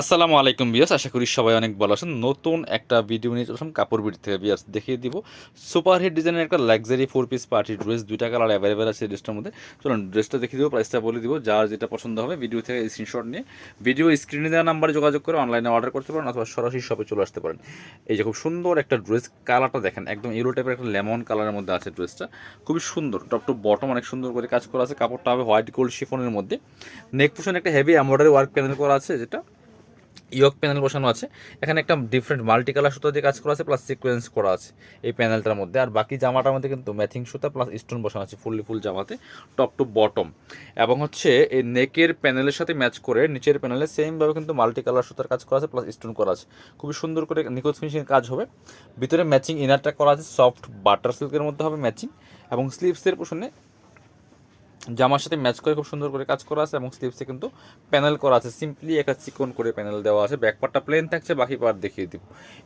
আসসালামু আলাইকুম বিয়াস আশা করি সবাই অনেক ভালো আছেন। নতুন একটা ভিডিও নিয়ে চললাম কাপড় বিড়ি থেকে বিয়াস দেখিয়ে দিব। সুপার হিট ডিজাইনের একটা luxury four piece party dress দুইটা কালার অ্যাভেলেবেল আছে ড্রেসটার মধ্যে। চলুন ড্রেসটা দেখিয়ে দিব প্রাইসটা বলে দিব, যার যেটা পছন্দ হবে ভিডিও থেকে স্ক্রিনশট নিয়ে। ভিডিও স্ক্রিনে দেওয়া নাম্বারে যোগাযোগ করে অনলাইনে অর্ডার করতে পারেন অথবা সরাসরি শপে চলে আসতে পারেন। এই যে খুব সুন্দর একটা ড্রেস কালারটা দেখেন, একদম ইউরো টাইপের একটা লেমন কালারের মধ্যে আছে ড্রেসটা খুবই সুন্দর টপ টু বটম অনেক সুন্দর করে কাজ করা আছে। কাপড়টা হবে হোয়াইট গোল্ড শিফনের মধ্যে। নেক পোশন একটা হেভি এমব্রয়ডারি ওয়ার্ক প্যানেল করা আছে যেটা। ইয়ক প্যানেল বসানো আছে। এখানে একটা ডিফারেন্ট মাল্টি কালার সুতা দিয়ে কাজ করা আছে প্লাস সিকোয়েন্স করা আছে এই প্যানেলটার মধ্যে। আর বাকি জামাটার মধ্যে কিন্তু ম্যাথিং সুতা প্লাস স্টোন বসানো আছে ফুললি ফুল জামাতে টপ টু বটম এবং হচ্ছে এই নেকের প্যানেলের সাথে ম্যাচ করে নিচের প্যানেলে সেমভাবে কিন্তু মাল্টি কালার সুতার কাজ করা আছে প্লাস স্টোন করা আছে। খুবই সুন্দর করে নিখুঁত ফিনিশিং কাজ হবে। ভিতরে ম্যাচিং ইনারটা করা আছে সফট বাটার সিল্কের মধ্যে হবে ম্যাচিং এবং স্লিভসের পোষণে জামার সাথে ম্যাচ করে খুব সুন্দর করে কাজ করা আছে এবং স্লিভসে কিন্তু প্যানেল করা আছে। সিম্পলি একটা চিকন করে প্যানেল দেওয়া আছে। ব্যাক পার্টটা প্লেন থাকছে, বাকি পার্ট দেখিয়ে দিব।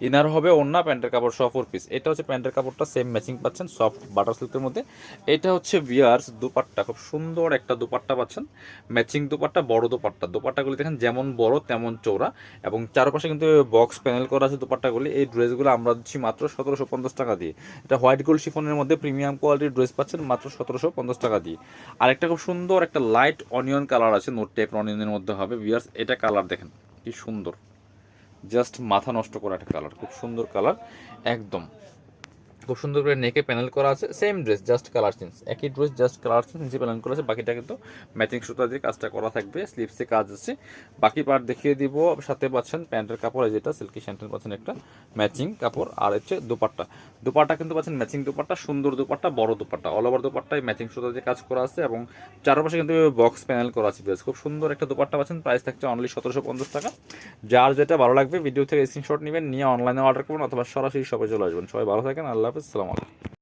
ইনার হবে অন্য প্যান্টের কাপড় সহ ফোর পিস এটা হচ্ছে প্যান্টের কাপড়টা সেম ম্যাচিং পাচ্ছেন সফট বাটার সিল্কের মধ্যে। এটা হচ্ছে বিয়ার্স দুপাট্টা, খুব সুন্দর একটা দুপাট্টা পাচ্ছেন। ম্যাচিং দুপাট্টা, বড় দুপাট্টা। দুপাট্টাগুলি দেখেন, যেমন বড়, তেমন চৌড়া এবং চারপাশে কিন্তু বক্স প্যানেল করা আছে দুপাট্টাগুলি। এই ড্রেসগুলো আমরা দিচ্ছি মাত্র সতেরোশো পঞ্চাশ টাকা দিয়ে। এটা হোয়াইট গোল্ড শিফনের মধ্যে প্রিমিয়াম কোয়ালিটির ড্রেস পাচ্ছেন মাত্র সতেরোশো পঞ্চাশ টাকা দিয়ে। আরেকটা খুব সুন্দর একটা লাইট অনিয়ন কালার আছে, নোট টাইপ অনিয়নের মধ্যে হবে। বিয়ার্স এটা কালার দেখেন, কি সুন্দর। জাস্ট মাথা নষ্ট করা একটা কালার খুব সুন্দর কালার একদম। খুব সুন্দর করে নেকে প্যানেল করা আছে same dress just colour change একই ড্রেস জাস্ট কালার চেঞ্জ নিচে প্যানেল করা আছে, বাকিটা কিন্তু ম্যাচিং সুতা দিয়ে কাজটা করা থাকবে স্লিভসে কাজ আছে। বাকি পার্ট দেখিয়ে দিব, সাথে পাচ্ছেন প্যান্টের কাপড় যেটা সিল্কি স্যান্টেল পাচ্ছেন একটা ম্যাচিং কাপড়, আর হচ্ছে দুপাট্টা। দুপাট্টা কিন্তু পাচ্ছেন ম্যাচিং দুপাট্টা, সুন্দর দুপাট্টা, বড় দুপাট্টা অল ওভার দুপাট্টায় ম্যাচিং সুতা দিয়ে কাজ করা আছে, এবং চারপাশে কিন্তু বক্স প্যানেল করা আছে, বেশ, খুব সুন্দর একটা দুপাট্টা পাচ্ছেন প্রাইস থাকছে অনলি সতেরোশো পঞ্চাশ টাকা। যার যেটা ভালো লাগবে ভিডিও থেকে স্ক্রিনশট নেবেন, নিয়ে অনলাইনে অর্ডার করবেন অথবা সরাসরি শপে চলে আসবেন। সবাই ভালো থাকেন, আল্লাহ হাফিজ সালাম আলাইকুম।